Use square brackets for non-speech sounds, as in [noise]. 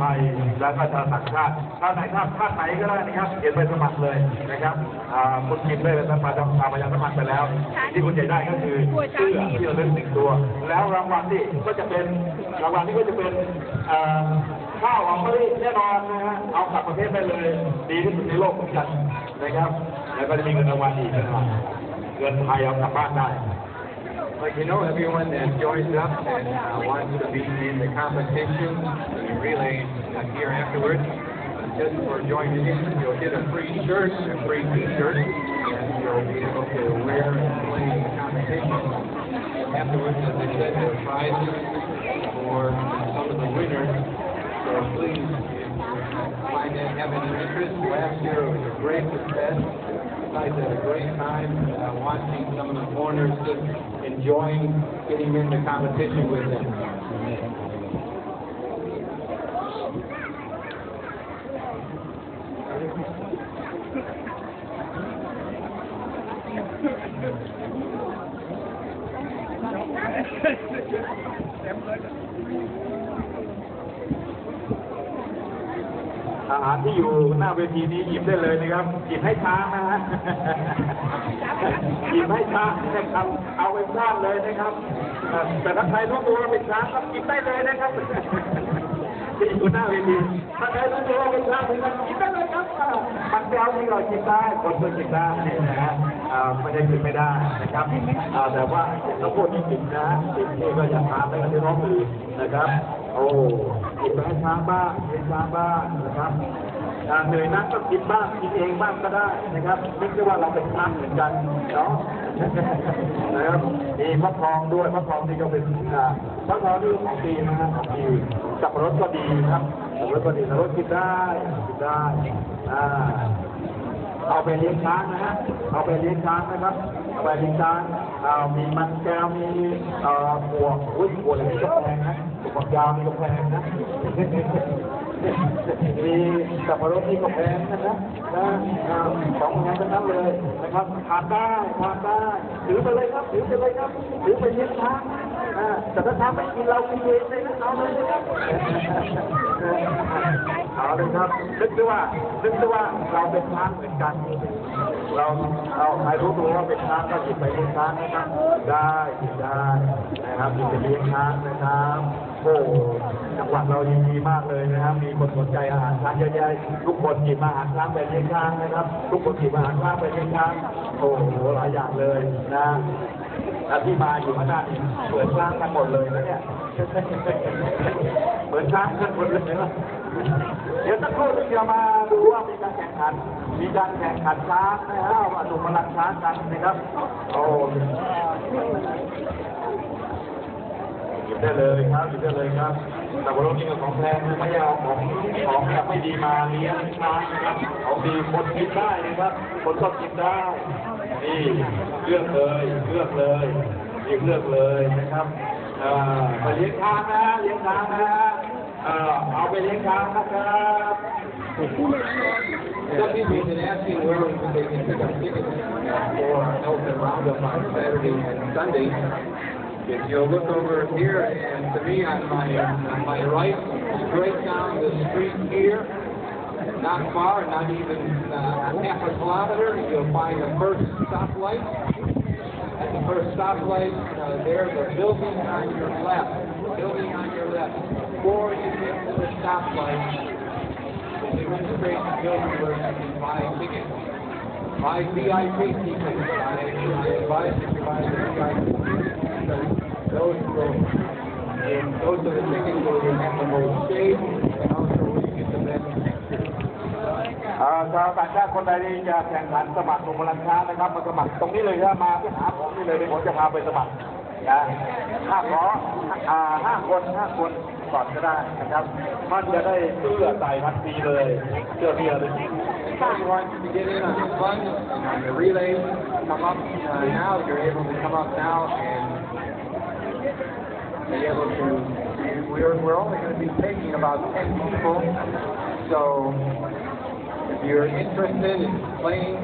ไทยและก็ชาวต่างชาติชาวต่างชาติชาติไหนก็ได้นะครับเขียนใบสมัครเลยนะครับอ่าคุณกินได้เลยสมัครทำประชาสมัครไปแล้ว ที่คุณจะได้ก็คือเสื้อที่ระลึกหนึ่งตัว แล้วรางวัลที่ก็จะเป็นรางวัลที่ก็จะเป็นข้าวหอมมะลิแน่นอนนะฮะเอากลับประเทศได้เลย ดีที่สุดในโลกเหมือนกันนะครับ แล้วก็จะมีเงินรางวัลอีกนะครับเงินไทยเอากลับบ้านได้ Like you know, everyone that joins up and uh, wants to be in the competition, the relay uh, here afterwards, uh, just for joining in, you'll get a free shirt, a free T-shirt, and you'll be able to wear and play in the competition. Afterwards, as I said, there are prizes for some of the winners. So please, find that have any interest, last year was a great success. Guys had a great time uh, watching some of the foreigners just enjoying getting into competition with them. อ [laughs] หารที่อยู่หน้าเวทีนี้หยิบได้เลยนะครับ หยิบให้ช้างนะฮะ หยิบให้ช้างนะครับ เอาไปบ้านเลยนะครับ แต่ถ้าใครรู้ตัวว่าเป็นช้างก็หยิบได้เลยนะครับที่อยู่หน้าเวทีถ้าใครรู้ มันแก้วที่เราหยิบได้คนเพื่อหยิบได้นะฮะไม่ได้หยิบไม่ได้นะครับแต่ว่าถ้าพูดจริงๆนะจริงๆก็อย่าทานแล้วกันที่ร้องอื่นนะครับ โอ้หยิบไปให้ช้างบ้างให้ช้างบ้างนะครับเหนื่อยนักก็กินบ้างกินเองบ้างก็ได้นะครับไม่ใช่ว่าเราเป็นช้างเหมือนกันเนาะนะครับมีมะพร้าวด้วยมะพร้าวนี่ก็เป็นอ่ามะพร้าวนี่ของดีนะฮะของดีสับปะรดก็ดีครับสับปะรดก็ดีสับปะรดกินได้กินได้อ่า เอาไปเลี้ยงช้างนะฮะ เอาไปเลี้ยงช้างนะครับ เอาไปเลี้ยงช้างอ่ามีมันแก้ว มีเอ่อหัวอุ้ยหัวอะไรนี่ก็แพงนะหัวยาวนี่ก็แพงนะ มีสับปะรดนี่ก็แพงนะครับนะอ่าของแพงทั้งนั้นเลยนะครับทานได้ทานได้ถือไปเลยครับถือไปเลยครับถือไปเลี้ยงช้างแต่ถ้าช้างไม่กินเรากินเองเลยนะเอาเลยนะครับเอาเลยครับนึกด้วยว่านึกด้วยว่าเราเป็นช้างเหมือนกันเราเราใครรู้ตัวว่าเป็นช้างก็หยิบไปเลี้ยงช้างนะครับ ได้ได้นะครับหยิบไปเลี้ยงช้างนะครับโอ้ จังหวัดเรายินดีมากเลยนะครับ มีคนสนใจอาหารช้างเยอะแยะทุกคนหยิบอาหารช้างไปเลี้ยงช้างนะครับ ทุกคนหยิบอาหารช้างไปเลี้ยงช้างโอ้โหหลายอย่างเลยนะและที่มาอยู่ข้างหน้านี่เหมือนช้างกันหมดเลยนะเนี่ยเหมือนช้างกันหมดเลยนะเดี๋ยวสักครู่จะมาดูว่ามีการแข่งขัน มีการแข่งขันช้างนะครับมาดูพลังช้างกันนะครับโอ้หยิบ ได้เลยครับหยิบได้เลยครับแต่ว่าเรานี่ก็ของแพงไม่เอาของของแบบไม่ดีมาเลี้ยงช้างนะครับของดีคนกินได้นะครับคนชอบกินได้นี่เลือกเลยเลือกเลยนี่เลือกเลยนะครับเอ่อไปเลี้ยงช้างนะเลี้ยงช้างนะเอาไปเลี้ยงช้างนะครับ Some people have been asking where they can pick up tickets for our Elton Roundup on Saturday and Sunday. If you'll look over here and to me on my on my right, straight down the street here, not far, not even uh, half a kilometer, you'll find the first stoplight. At the first stoplight, uh, there's a building on your left. Building on your left. Before you get to the stoplight, the registration building where you can buy tickets. Buy VIP tickets. I advise you buy VIP tickets. Because Those will, and those are the tickets where you have the most shade and also where you get the best pictures. เอ่อชาวต่างชาติคนใดที่จะแข่งขันสมัครลงพลังช้างนะครับมาสมัครตรงนี้เลยนะมาที่หาผมนี่เลยเดี๋ยวผมจะพาไปสมัครนะห้าขออ่าห้าคนห้าคนก่อนก็ได้นะครับมันจะได้เสื้อใส่ทันทีเลยเสื้อเพียเลย If you want to get in on the fun and on the relay, come up uh, now. You're able to come up now and be able to. We're, we're only going to be taking about 10 people. So if you're interested in playing